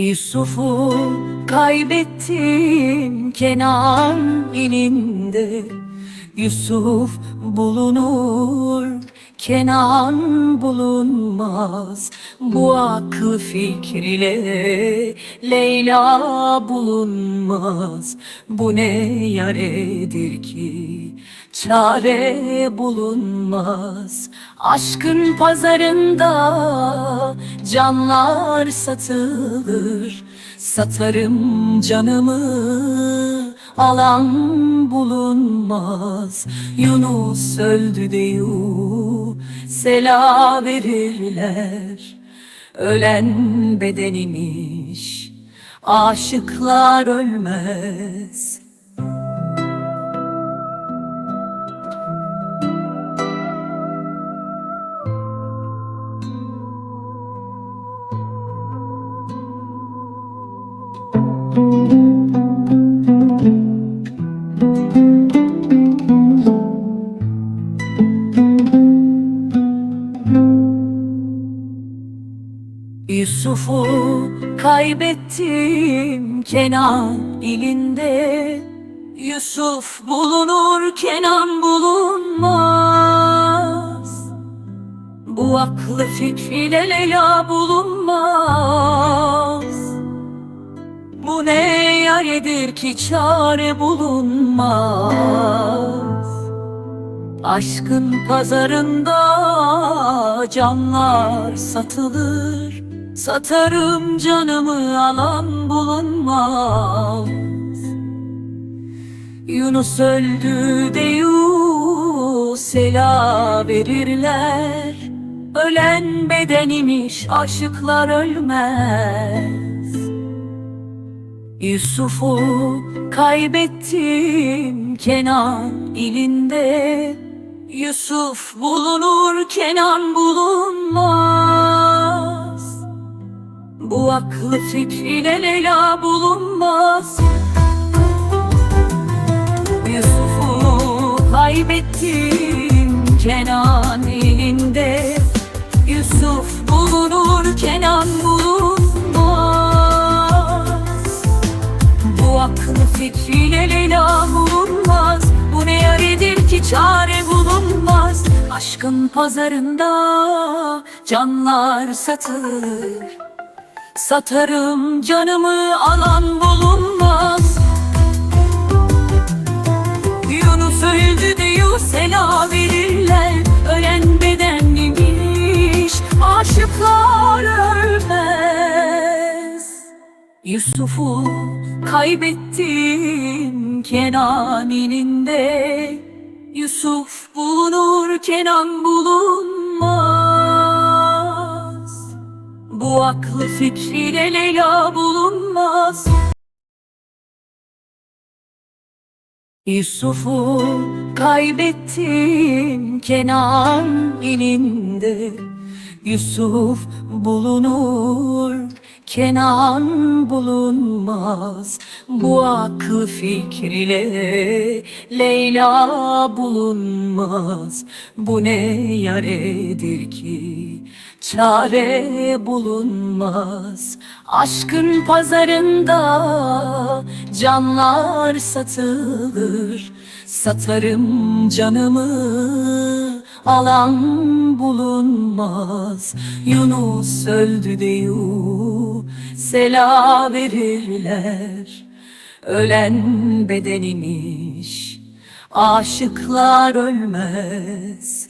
Yusuf'u kaybettim Kenan ilinde. Yusuf bulunur Kenan bulunmaz. Bu aklı fikriyle Leyla bulunmaz. Bu ne yaredir ki Çare bulunmaz. Aşkın pazarında Canlar satılır. Satarım canımı Alan bulunmaz. Yunus öldü diyor Sela verirler. Ölen bedeniymiş Aşıklar ölmez Yusuf'u kaybettim Kenan ilinde. Yusuf bulunur Kenan bulunmaz. Bu aklı fikriyle Leyla bulunmaz. Bu ne yaredir ki çare bulunmaz. Aşkın pazarında canlar satılır Satarım canımı alan bulunmaz. Yunus öldü deyu sela verirler. Ölen bedenimiş aşıklar ölmez. Yusuf'u kaybettim Kenan ilinde. Yusuf bulunur Kenan bulunmaz Bu aklı fikriyle Leyla bulunmaz. Yusuf'u kaybettim Kenan ilinde Yusuf bulunur Kenan bulunmaz. Bu aklı fikriyle Leyla bulunmaz. Bu ne yaredir ki çare bulunmaz. Aşkın pazarında canlar satılır Satarım canımı alan bulunmaz. Yunus öldü diyor sela verirler. Ölen bedeniymiş aşıklar ölmez. Yusuf'u kaybettim Kenan ilinde Yusuf bulunur Kenan bulunmaz Bu aklı fikriyle Leyla bulunmaz. Yusuf'u kaybettim Kenan ilinde Yusuf bulunur Kenan bulunmaz. Bu aklı fikriyle Leyla bulunmaz. Bu ne yaredir ki Çare bulunmaz. Aşkın pazarında Canlar satılır. Satarım canımı Alan bulunmaz. Yunus öldü diyor Sela verirler. Ölen bedeniymiş Aşıklar ölmez